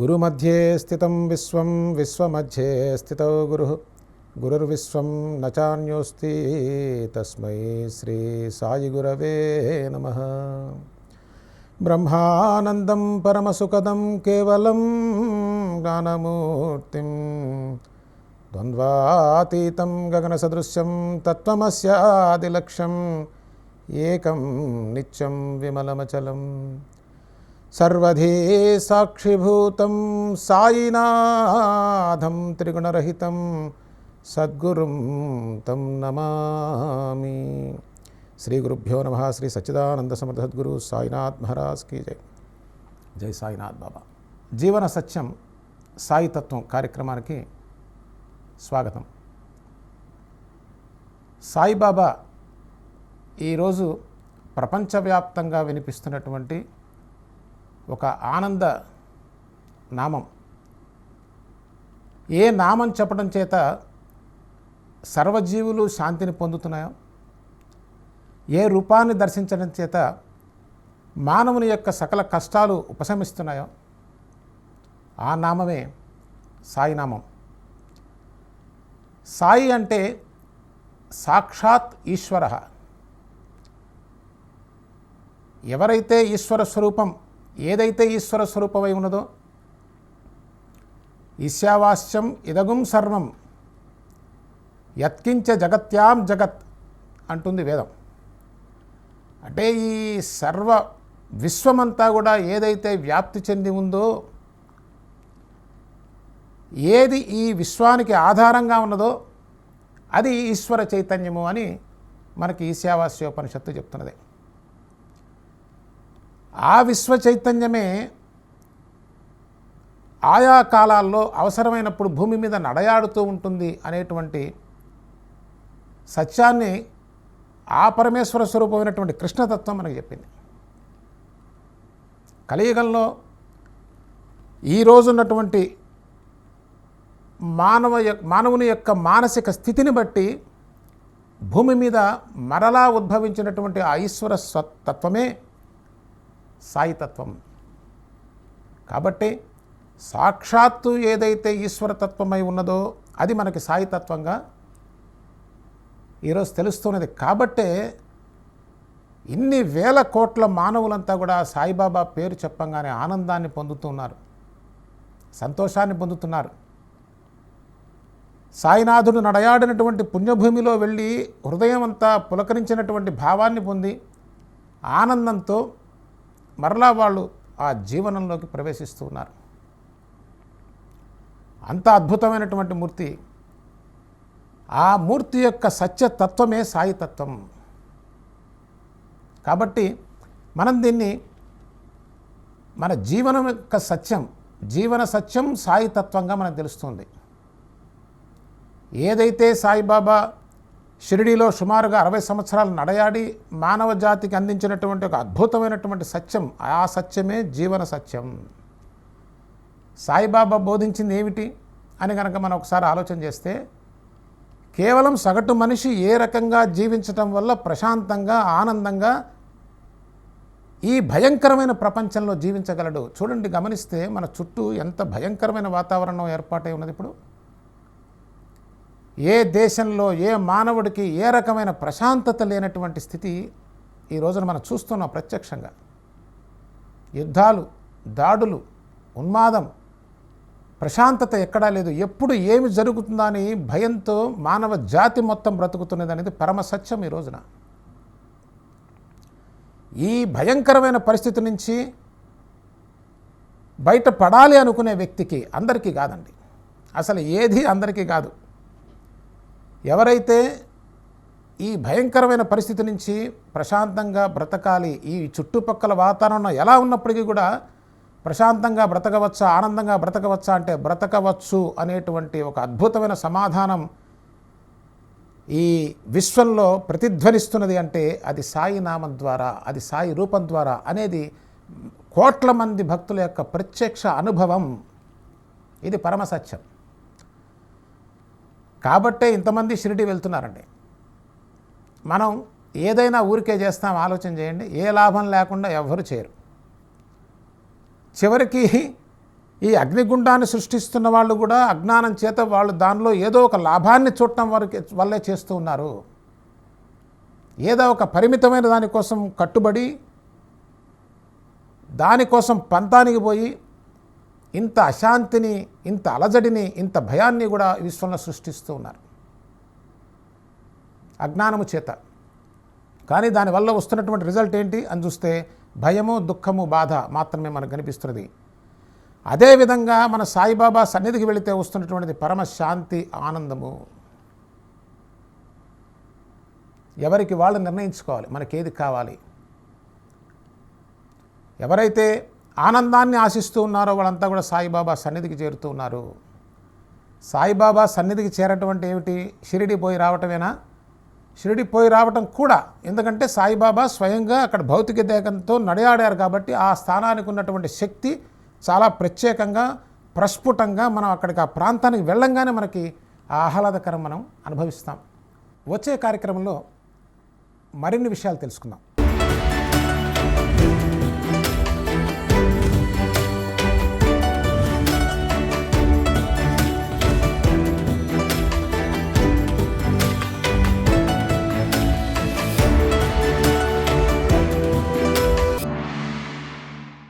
గురుमध्ये స్థితం విశ్వం విశ్వమధ్యే స్థిత గురు. గురుర్విశ్వం నచాన్యోస్తి తస్మై శ్రీ సాయి గురవే నమ. బ్రహ్మానందం పరమసుఖదం కేవలం జ్ఞానమూర్తిం ద్వంద్వాతీతం గగనసదృశ్యం తత్వమస్యాదిలక్ష్యం ఏకం నిత్యం విమలమచలం. సర్వధీ సాక్షిభూతం సాయినాథం త్రిగుణరహితం సద్గురుం తం నమామి. శ్రీ గురుభ్యో నమ శ్రీ సచ్చిదానంద సమర్థ సద్గురు సాయినాథ్ మహారాజ్ కీ జై. జై సాయినాథ్ బాబా. జీవన సత్యం సాయితత్వం కార్యక్రమానికి స్వాగతం. సాయిబాబా ఈరోజు ప్రపంచవ్యాప్తంగా వినిపిస్తున్నటువంటి ఒక ఆనంద నామం. ఏ నామం చెప్పడం చేత సర్వజీవులు శాంతిని పొందుతున్నాయో? ఏ రూపాన్ని దర్శించడం చేత మానవుని యొక్క సకల కష్టాలు ఉపశమిస్తున్నాయో? ఆ నామమే సాయినామం సాయి అంటే సాక్షాత్ ఈశ్వర. ఎవరైతే ఈశ్వర స్వరూపం ఏదైతే ఈశ్వర స్వరూపమై ఉన్నదో ఈశావాస్యం ఇదగుం సర్వం యత్కించ జగత్యాం జగత్ అంటుంది వేదం. అంటే ఈ సర్వ విశ్వమంతా కూడా ఏదైతే వ్యాప్తి చెంది ఉందో ఏది ఈ విశ్వానికి ఆధారంగా ఉన్నదో అది ఈశ్వర చైతన్యము అని మనకి ఈశావాస్యోపనిషత్తు చెప్తున్నది. ఆ విశ్వ చైతన్యమే ఆయా కాలాల్లో అవసరమైనప్పుడు భూమి మీద నడయాడుతూ ఉంటుంది అనేటువంటి సత్యాన్ని ఆ పరమేశ్వర స్వరూపమైనటువంటి కృష్ణతత్వం మనకు చెప్పింది. కలియుగంలో ఈరోజు ఉన్నటువంటి మానవ మానవుని యొక్క మానసిక స్థితిని బట్టి భూమి మీద మరలా ఉద్భవించినటువంటి ఆ ఈశ్వర స్వ- తత్వమే సాయితత్వం. కాబట్టి సాక్షాత్తు ఏదైతే ఈశ్వరతత్వమై ఉన్నదో అది మనకి సాయితత్వంగా ఈరోజు తెలుస్తున్నది. కాబట్టే ఇన్ని వేల కోట్ల మానవులంతా కూడా సాయిబాబా పేరు చెప్పంగానే ఆనందాన్ని పొందుతున్నారు. సంతోషాన్ని పొందుతున్నారు. సాయినాథుడు నడయాడినటువంటి పుణ్యభూమిలో వెళ్ళి హృదయం అంతా పులకరించినటువంటి భావాన్ని పొంది ఆనందంతో మరలా వాళ్ళు ఆ జీవనంలోకి ప్రవేశిస్తూ ఉన్నారు. అంత అద్భుతమైనటువంటి మూర్తి. ఆ మూర్తి యొక్క సత్యతత్వమే సాయితత్వం కాబట్టి మనం దీన్ని మన జీవనం యొక్క సత్యం జీవన సత్యం సాయితత్వంగా మనకు తెలుస్తుంది. ఏదైతే సాయిబాబా షిరిడీలో సుమారుగా అరవై సంవత్సరాలు నడయాడి మానవ జాతికి అందించినటువంటి ఒక అద్భుతమైనటువంటి సత్యం. ఆ సత్యమే జీవన సత్యం. సాయిబాబా బోధించింది ఏమిటి అని కనుక మనం ఒకసారి ఆలోచన చేస్తే కేవలం సగటు మనిషి ఏ రకంగా జీవించటం వల్ల ప్రశాంతంగా ఆనందంగా ఈ భయంకరమైన ప్రపంచంలో జీవించగలడు? చూడండి గమనిస్తే మన చుట్టూ ఎంత భయంకరమైన వాతావరణం ఏర్పాటై ఉన్నది ఇప్పుడు. ఏ దేశంలో ఏ మానవుడికి ఏ రకమైన ప్రశాంతత లేనటువంటి స్థితి ఈ రోజున మనం చూస్తున్నాం ప్రత్యక్షంగా. యుద్ధాలు దాడులు ఉన్మాదం ప్రశాంతత ఎక్కడా లేదు. ఎప్పుడు ఏమి జరుగుతుందా అని భయంతో మానవ జాతి మొత్తం బ్రతుకుతున్నది అనేది పరమ సత్యం ఈ రోజున. ఈ భయంకరమైన పరిస్థితి నుంచి బయటపడాలి అనుకునే వ్యక్తికి అందరికీ కాదండి. అసలు ఏది అందరికీ కాదు. ఎవరైతే ఈ భయంకరమైన పరిస్థితి నుంచి ప్రశాంతంగా బ్రతకాలి ఈ చుట్టుపక్కల వాతావరణం ఎలా ఉన్నప్పటికీ కూడా ప్రశాంతంగా బ్రతకవచ్చా ఆనందంగా బ్రతకవచ్చా అంటే బ్రతకవచ్చు అనేటువంటి ఒక అద్భుతమైన సమాధానం ఈ విశ్వంలో ప్రతిధ్వనిస్తున్నది అంటే అది సాయి నామం ద్వారా అది సాయి రూపం ద్వారా అనేది కోట్ల మంది భక్తుల యొక్క ప్రత్యక్ష అనుభవం. ఇది పరమ సత్యం. కాబట్టే ఇంతమంది షిరిడి వెళ్తున్నారండి. మనం ఏదైనా ఊరికే చేస్తాం ఆలోచన చేయండి ఏ లాభం లేకుండా ఎవ్వరు చేయరు. చివరికి ఈ అగ్నిగుండాన్ని సృష్టిస్తున్న వాళ్ళు కూడా అజ్ఞానం చేత వాళ్ళు దానిలో ఏదో ఒక లాభాన్ని చూడటం వరకు వల్లే చేస్తూ ఉన్నారు. ఏదో ఒక పరిమితమైన దానికోసం కట్టుబడి దానికోసం పంతానికి పోయి ఇంత అశాంతిని ఇంత అలజడిని ఇంత భయాన్ని కూడా విశ్వంలో సృష్టిస్తూ ఉన్నారు. అజ్ఞానము చేత. కానీ దానివల్ల వస్తున్నటువంటి రిజల్ట్ ఏంటి? అని చూస్తే భయము దుఃఖము బాధ మాత్రమే మనకు కనిపిస్తున్నది అదేవిధంగా మన సాయిబాబా సన్నిధికి వెళితే వస్తున్నటువంటిది పరమశాంతి ఆనందము. ఎవరికి వాళ్ళు నిర్ణయించుకోవాలి. మనకేది కావాలి? ఎవరైతే ఆనందాన్ని ఆశిస్తూ ఉన్నారో వాళ్ళంతా కూడా సాయిబాబా సన్నిధికి చేరుతూ ఉన్నారు. సాయిబాబా సన్నిధికి చేరటం ఏమిటి? షిరిడి పోయి రావటమేనా? షిరిడి పోయి రావటం కూడా ఎందుకంటే సాయిబాబా స్వయంగా అక్కడ భౌతిక దేహంతో నడయాడారు కాబట్టి ఆ స్థానానికి ఉన్నటువంటి శక్తి చాలా ప్రత్యేకంగా ప్రస్ఫుటంగా మనం అక్కడికి ఆ ప్రాంతానికి వెళ్ళంగానే మనకి ఆ ఆహ్లాదకరం మనం అనుభవిస్తాం. వచ్చే కార్యక్రమంలో మరిన్ని విషయాలు తెలుసుకుందాం.